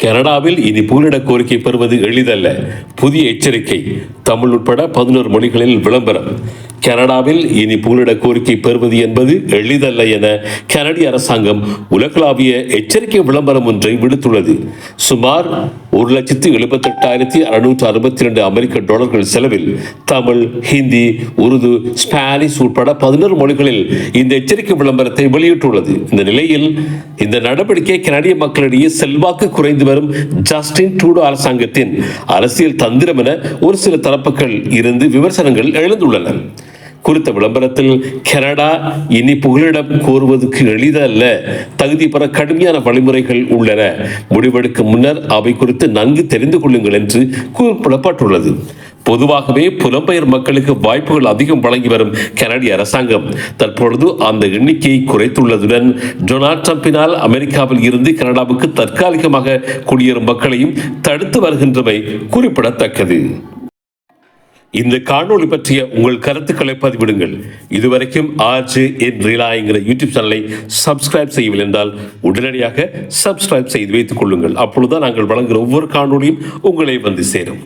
கனடாவில் இனி பூரிட கோரிக்கை பெறுவது எளிதல்ல. புதிய எச்சரிக்கை. தமிழ் உட்பட பதினோரு மொழிகளில் விளம்பரம். கனடாவில் இனி புகலிட கோரிக்கை பெறுவது என்பது எளிதல்ல என கனடிய அரசாங்கம் உலகளாவிய எச்சரிக்கை விளம்பரம் ஒன்றை விடுத்துள்ளது. சுமார் ஒரு லட்சத்து எழுபத்தெட்டாயிரத்தி அறுநூற்று அறுபத்தி ரெண்டு அமெரிக்க டாலர்கள் செலவில் தமிழ் ஹிந்தி உருது ஸ்பானிஷ் உட்பட பதினோரு மொழிகளில் இந்த எச்சரிக்கை விளம்பரத்தை வெளியிட்டுள்ளது. இந்த நிலையில் இந்த நடவடிக்கை கனடிய மக்களிடையே செல்வாக்கு குறைந்து வரும் ஜஸ்டின் ட்ரூடோ அரசாங்கத்தின் அரசியல் தந்திரம் என ஒரு சில தரப்புகள் இருந்து விமர்சனங்கள் எழுந்துள்ளன. குறித்த விளம்பரத்தில் கனடா இனி புகலிடம் கோருவதற்கு எளிதல்ல. தகுதி பெற கடுமையான வழிமுறைகள் உள்ளன. முடிவெடுக்கும் முன்னர் அவை குறித்து நன்கு தெரிந்து கொள்ளுங்கள் என்று குறிப்பிடப்பட்டுள்ளது பொதுவாகவே புலம்பெயர் மக்களுக்கு வாய்ப்புகள் அதிகம் வழங்கி வரும் கனடிய அரசாங்கம். தற்பொழுது அந்த எண்ணிக்கையை குறைத்துள்ளதுடன் டொனால்ட் ட்ரம்பினால் அமெரிக்காவில் இருந்து கனடாவுக்கு தற்காலிகமாக குடியேறும் மக்களையும் தடுத்து வருகின்றமை குறிப்பிடத்தக்கது. இந்த காணொளி பற்றிய உங்கள் கருத்துக்களை பதிவிடுங்கள். இதுவரைக்கும் ஆர்ஜி என் ரீலாங்கிற யூடியூப் சேனலை சப்ஸ்கிரைப் செய்யவில்லை என்றால் உடனடியாக சப்ஸ்கிரைப் செய்து வைத்துக் கொள்ளுங்கள். அப்பொழுதுதான் நாங்கள் வழங்குகிற ஒவ்வொரு காணொளியும் உங்களை வந்து சேரும்.